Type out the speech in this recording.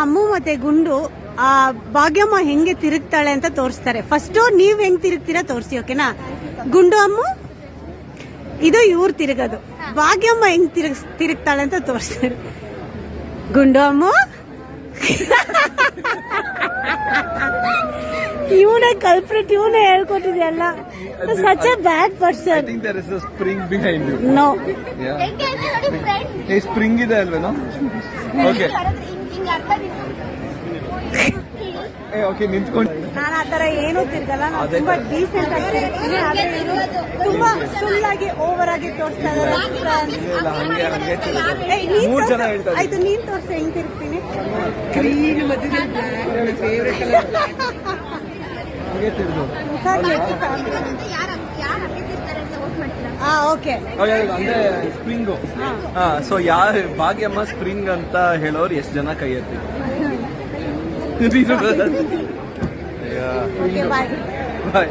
ಅಮ್ಮು ಮತ್ತೆ ಗುಂಡು ಆ ಭಾಗ್ಯಮ್ಮ ಹೆಂಗೆ ತಿರುಗ್ತಾಳೆ ಅಂತ ತೋರಿಸ್ತಾರೆ. ಫಸ್ಟ್ ನೀವ್ ಹೆಂಗ್ ತಿರುಗ್ತೀರಾ ತೋರಿಸಿ ಓಕೆನಾ ಗುಂಡು ಅಮ್ಮು ಇದು ಇವ್ರು ತಿರುಗೋದು. ಭಾಗ್ಯಮ್ಮ ಹೆಂಗ್ ತಿರುಗ್ ತಿರುಗ್ತಾಳೆ ಅಂತ ತೋರಿಸ್ತಾರೆ. ಗುಂಡು ಅಮ್ಮ ಇವನೇ ಕಲ್ಪ್ರಿಟ್ ಇವನೇ ಹೇಳ್ಕೊಟ್ಟಿದೆಯಲ್ಲ. Such a bad person spring behind you. No Yeah. ನೋಡಿ ಫ್ರೆಂಡ್ ಸ್ಪ್ರಿಂಗ್ ಇದೆ ಅಲ್ವೇನೋ? ಓಕೆ ಓಕೆ ನಿಂತ್ಕೊಂಡು. ನಾನು ಆ ತರ ಏನೂ ತಿರ್ಗಲ್ಲ ನಾನು ತುಂಬಾ ಡೀಸೆಂಟ್ ಆಗಿ ತುಂಬಾ ಆದ್ರೆ ಆಗಿ ಓವರ್ ಆಗಿ ತೋರಿಸ್ತಾ ಇದ್ದಾರೆ. ಆಯ್ತು ನೀನ್ ತೋರ್ಸು ಹೆಂಗ್ ತಿರುಗ್ತೀನಿ? ಹಂಗೆ ತಿರ್ಗೋದು ಯಾರು ಯಾರು ಹಂಗಿರ್ತಾರೆ ಅಂತ ವೋಟ್ ಮಾಡ್ತೀರಾ ಹಾ ಓಕೆ ಓಕೆ, ಅಂದ್ರೆ ಸ್ಪ್ರಿಂಗು ಹಾ. ಸೊ ಯಾರ ಭಾಗ್ಯಮ್ಮ ಸ್ಪ್ರಿಂಗ್ ಅಂತ ಹೇಳೋರು ಎಷ್ಟು ಜನ ಕೈ ಎತ್ತಿ? ಬಾಯ್ ಬಾಯ್